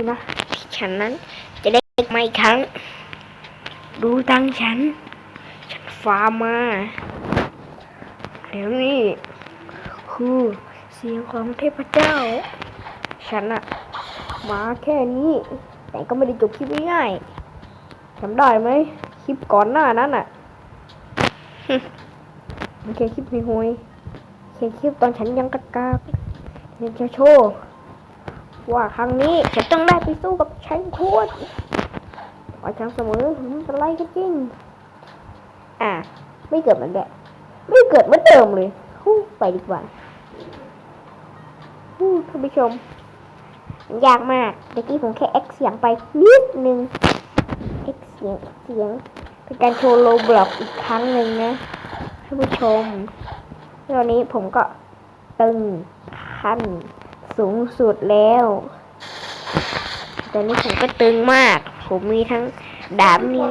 ทีนะฉันนั้น จะได้มาอีกครั้ง ดูตังฉัน ฉันฟาร์มมาแล้วนี่คือเสียงของเทพเจ้า ฉันอะมาแค่นี้ แต่ก็ไม่ได้จบคลิปง่ายๆจำได้ไหมคลิปก่อนหน้านั้นอะฮึมันแค่คลิปห่วยๆแค่คลิปตอนฉันยังกากๆเดี๋ยวจะโชว์ ว่าครั้งนี้ฉันต้องได้ไปสู้กับแชัยโคตรว่าฉันเสมอถึงจะไล่ก็จริง อะ ไม่เกิดเหมือนแบบไม่เกิดเหมือนเดิมเลยฮู้ไปดีกว่าฮู้ท่านผู้ชม ยากมากเมื่อกี้ผมแค่ X เสียงไปนิดนึง X เสียงเสียงเป็นการโชว์โลบล็อกอีกครั้งหนึ่งนะท่านผู้ชมตอนนี้ผมก็ตึงขั้น สูงสุดแล้ว แต่นี่ผมก็ตึงมาก ผมมีทั้งดาบนี่